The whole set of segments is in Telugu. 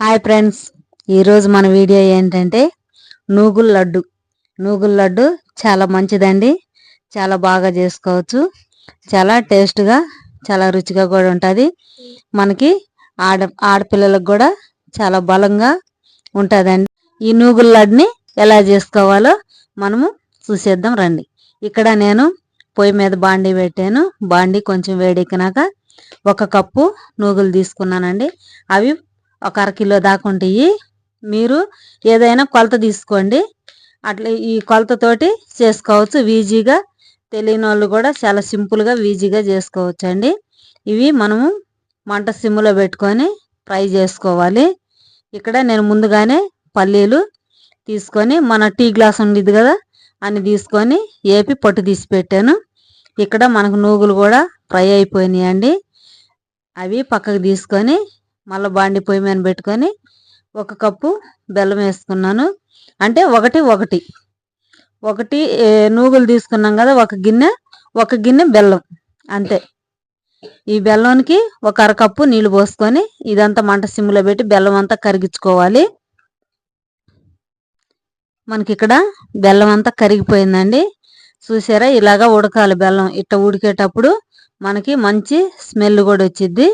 హాయ్ ఫ్రెండ్స్ ఈరోజు మన వీడియో ఏంటంటే నూగుల లడ్డు. నూగుల లడ్డు చాలా మంచిదండి చాలా బాగా చేసుకోవచ్చు చాలా టేస్ట్గా చాలా రుచిగా కూడా ఉంటుంది. మనకి ఆడ ఆడపిల్లలకు కూడా చాలా బలంగా ఉంటుందండి. ఈ నూగుల లడ్డుని ఎలా చేసుకోవాలో మనము చూసేద్దాం రండి. ఇక్కడ నేను పొయ్యి మీద బాండీ పెట్టాను. బాండీ కొంచెం వేడెక్కినాక ఒక కప్పు నూగులు తీసుకున్నానండి. అవి ఒక అరకిలో దాకా ఉంటాయి. మీరు ఏదైనా కొలత తీసుకోండి. అట్లా ఈ కొలతతోటి చేసుకోవచ్చు. ఈజీగా తెలియని వాళ్ళు కూడా చాలా సింపుల్గా ఈజీగా చేసుకోవచ్చు అండి ఇవి మనము మంట సిమ్లో పెట్టుకొని ఫ్రై చేసుకోవాలి. ఇక్కడ నేను ముందుగానే పల్లీలు తీసుకొని మన టీ గ్లాస్ ఉండేది కదా అని తీసుకొని ఏపి పొట్టు తీసి పెట్టాను. ఇక్కడ మనకు నూగులు కూడా ఫ్రై అయిపోయినాయి అండి అవి పక్కకు తీసుకొని మళ్ళీ బాండి పొయ్యి మీద పెట్టుకొని ఒక కప్పు బెల్లం వేసుకున్నాను. అంటే ఒకటి ఒకటి. ఒకటి నూగులు తీసుకున్నాం కదా ఒక గిన్నె ఒక గిన్నె బెల్లం. అంతే. ఈ బెల్లంకి ఒక అరకప్పు నీళ్ళు పోసుకొని ఇదంతా మంట సిమ్లో పెట్టి బెల్లం అంతా కరిగించుకోవాలి. మనకి ఇక్కడ బెల్లం అంతా కరిగిపోయిందండి. చూసారా? ఇలాగా ఉడకాలి బెల్లం. ఇట్ట ఉడికేటప్పుడు మనకి మంచి స్మెల్ కూడా వచ్చింది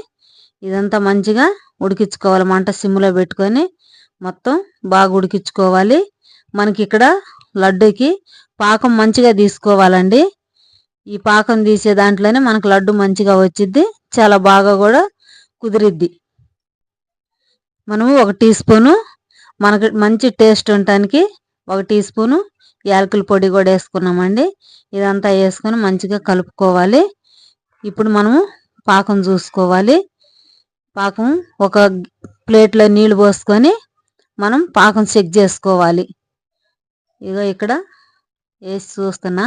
ఇదంతా మంచిగా ఉడికించుకోవాలి. మంట సిమ్లో పెట్టుకొని మొత్తం బాగా ఉడికించుకోవాలి. మనకి ఇక్కడ లడ్డూకి పాకం మంచిగా తీసుకోవాలండి. ఈ పాకం తీసే దాంట్లోనే మనకు లడ్డు మంచిగా వచ్చిద్ది. చాలా బాగా కూడా కుదిరిద్ది. మనము ఒక టీ స్పూను మనకు మంచి టేస్ట్ ఉండటానికి ఒక టీ స్పూను యాలకుల పొడి కూడా వేసుకున్నామండి. ఇదంతా వేసుకొని మంచిగా కలుపుకోవాలి. ఇప్పుడు మనము పాకం చూసుకోవాలి. పాకం ఒక ప్లేట్లో నీళ్ళు పోసుకొని మనం పాకం చెక్ చేసుకోవాలి. ఇగో ఇక్కడ వేసి చూస్తున్నా.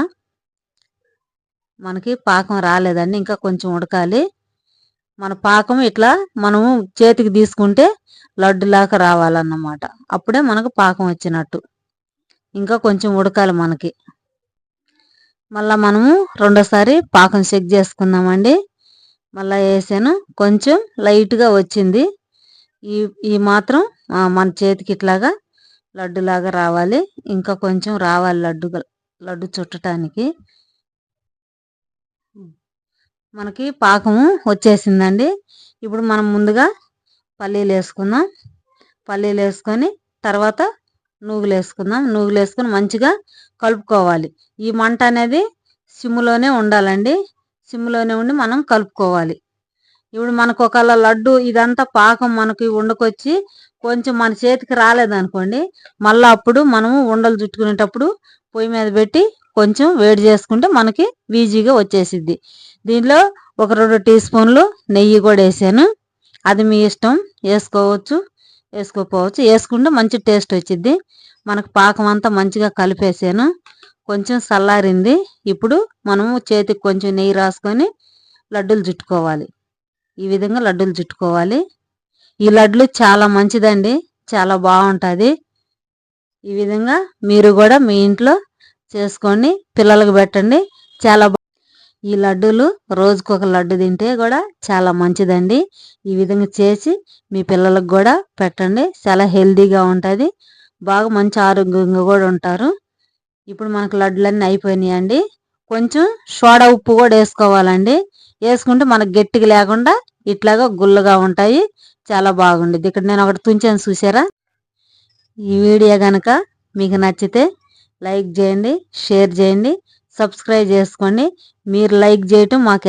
మనకి పాకం రాలేదండి ఇంకా కొంచెం ఉడకాలి. మన పాకం ఇట్లా మనము చేతికి తీసుకుంటే లడ్డులాగా రావాలన్నమాట. అప్పుడే మనకు పాకం వచ్చినట్టు. ఇంకా కొంచెం ఉడకాలి మనకి. మళ్ళీ మనము రెండోసారి పాకం చెక్ చేసుకుందామండి. మళ్ళీ వేసాను. కొంచెం లైట్గా వచ్చింది. ఈ ఈ మాత్రం మన చేతికి ఇట్లాగా లడ్డులాగా రావాలి. ఇంకా కొంచెం రావాలి లడ్డు లడ్డు చుట్టడానికి మనకి పాకము వచ్చేసిందండి. ఇప్పుడు మనం ముందుగా పల్లీలు వేసుకుందాం. పల్లీలు వేసుకొని తర్వాత నూగులు వేసుకుందాం. నూగులు వేసుకొని మంచిగా కలుపుకోవాలి. ఈ మంట అనేది సిమ్లోనే ఉండాలండి. సిమ్లోనే ఉండి మనం కలుపుకోవాలి. ఇప్పుడు మనకు ఒకవేళ లడ్డు ఇదంతా పాకం మనకి ఉండకొచ్చి కొంచెం మన చేతికి రాలేదనుకోండి మళ్ళీ అప్పుడు మనము ఉండలు చుట్టుకునేటప్పుడు పొయ్యి మీద పెట్టి కొంచెం వేడి చేసుకుంటే మనకి ఈజీగా వచ్చేసిద్ది. దీనిలో ఒక రెండు టీ స్పూన్లు నెయ్యి కూడా వేసాను. అది మీ ఇష్టం. వేసుకోవచ్చు వేసుకోపోవచ్చు వేసుకుంటే మంచి టేస్ట్ వచ్చిద్ది. మనకు పాకం అంతా మంచిగా కలిపేసాను. కొంచెం చల్లారింది ఇప్పుడు మనము చేతికి కొంచెం నెయ్యి రాసుకొని లడ్డూలు చుట్టుకోవాలి. ఈ విధంగా లడ్డూలు చుట్టుకోవాలి. ఈ లడ్లు చాలా మంచిదండి. చాలా బాగుంటుంది. ఈ విధంగా మీరు కూడా మీ ఇంట్లో చేసుకొని పిల్లలకు పెట్టండి. చాలా ఈ లడ్డూలు రోజుకొక లడ్డు తింటే కూడా చాలా మంచిదండి. ఈ విధంగా చేసి మీ పిల్లలకు కూడా పెట్టండి. చాలా హెల్తీగా ఉంటుంది. బాగా మంచి ఆరోగ్యంగా కూడా ఉంటారు. ఇప్పుడు మనకు లడ్డులన్నీ అయిపోయినాయండి. కొంచెం సోడా ఉప్పు కూడా వేసుకోవాలండి. వేసుకుంటే మనకు గట్టిగా లేకుండా ఇట్లాగా గుల్లగా ఉంటాయి. చాలా బాగుండేది. ఇక్కడ నేను ఒకటి తుంచాను చూసారా? ఈ వీడియో కనుక మీకు నచ్చితే లైక్ చేయండి షేర్ చేయండి సబ్స్క్రైబ్ చేసుకోండి. మీరు లైక్ చేయటం మాకు